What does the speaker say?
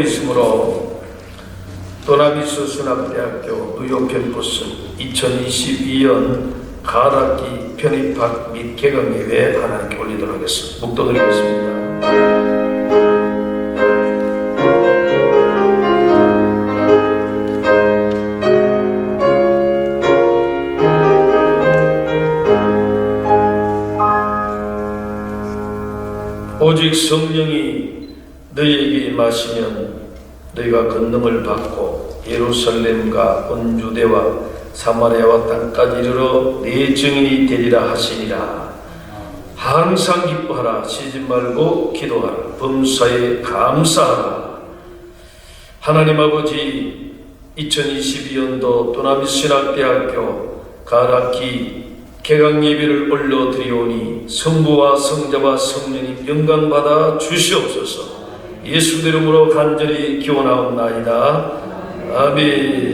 있으므로 도나미스 순학대학교 뉴욕 캠퍼스 2022년 가락기 편입학 및 개강 예배 하나님께 올리도록 하겠습니다. 묵도드리겠습니다. 오직 성령이 너희에게 임하시면 너희가 권능을 받고 예루살렘과 온 유대와 사마리아와 땅까지 이르러 내 증인이 되리라 하시니라. 항상 기뻐하라. 쉬지 말고 기도하라. 범사에 감사하라. 하나님 아버지 2022년도 도나미 신학대학교 가락기 개강 예배를 올려드리오니 성부와 성자와 성령님 영광 받아 주시옵소서. 예수 이름으로 간절히 기원하옵나이다. 아멘.